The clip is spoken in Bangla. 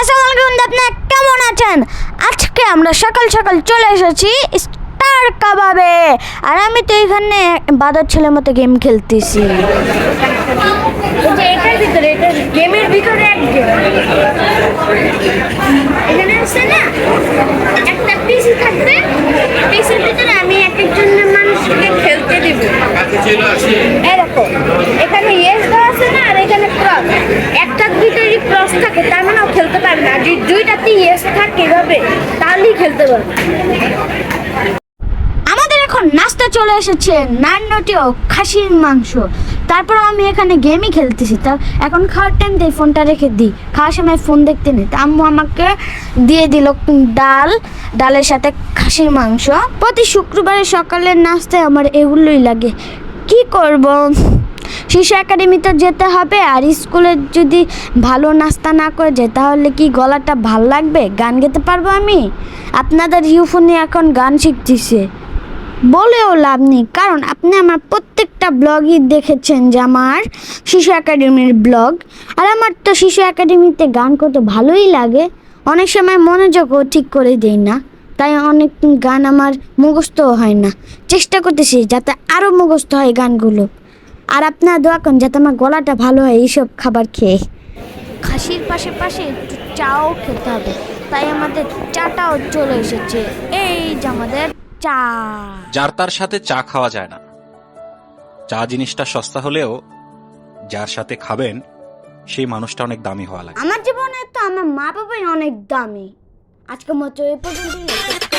আসসালামু আলাইকুম আপনারা কেমন আছেন? আজকে আমরা সকাল সকাল চলে এসেছি স্টার কাবাবে আর আমি তো এখানে বাদর ছেলের মতো গেম খেলতেছি। এটার ভিতরে এটা গেমের ভিতরে এক গেম এখানে আছে না একটা পিসি থাকবে। পিসির ভিতরে আমি এক একজন মানুষকে খেলতে দিব। এরকম ক্রস থাকে, তার মানে ও খেলতে পারবে না। যদি দুইটাতে ইয়েস থাকে তাহলেই খেলতে পারবে। আমাদের এখন নাস্তা চলে এসেছে, নান্নটি ও খাসির মাংস। তারপর আমি এখানে গেমই খেলতেছি। তা এখন খাওয়ার টাইম দিয়ে ফোনটা রেখে দিই। খাওয়ার সময় ফোন দেখতে নেই। তা আম্মু আমাকে দিয়ে দিল ডাল, ডালের সাথে খাসির মাংস। প্রতি শুক্রবারে সকালের নাস্তায় আমার এগুলোই লাগে। কি করব? শিশু একাডেমিতে যেতে হবে আর স্কুলে যদি ভালো নাস্তা না করে যায়, তাহলে কি গলাটা ভালো লাগবে? গান গেতে পারব আমি? আপনাদের ইউফোনে এখন গান শিখতেছে। বলেও লাভ নেই, কারণ আপনি আমার প্রত্যেকটা ব্লগই দেখেছেন যে আমার শিশু একাডেমির ব্লগ। আর আমার তো শিশু একাডেমিতে গান করতে ভালোই লাগে। অনেক সময় মনোযোগও ঠিক করে দেই না। তাই অনেক গান আমার মুখস্থও হয় না। চেষ্টা করতেছি যাতে আরও মুখস্থ হয় গানগুলো। আর আপনার দোয়া করুন যাতে আমার গলাটা ভালো হয় এইসব খাবার খেয়ে। খাসির পাশে পাশে একটু চাও খেতে হবে। তাই আমাদের চাটাও চলে এসেছে। এই যে আমাদের চা। যার তার সাথে চা খাওয়া যায় না। চা জিনিসটা সস্তা হলেও যার সাথে খাবেন সেই মানুষটা অনেক দামি হওয়া লাগে। আমার জীবনে তো আমার মা বাবাই অনেক দামি। আজকে মতো এই পর্যন্তই।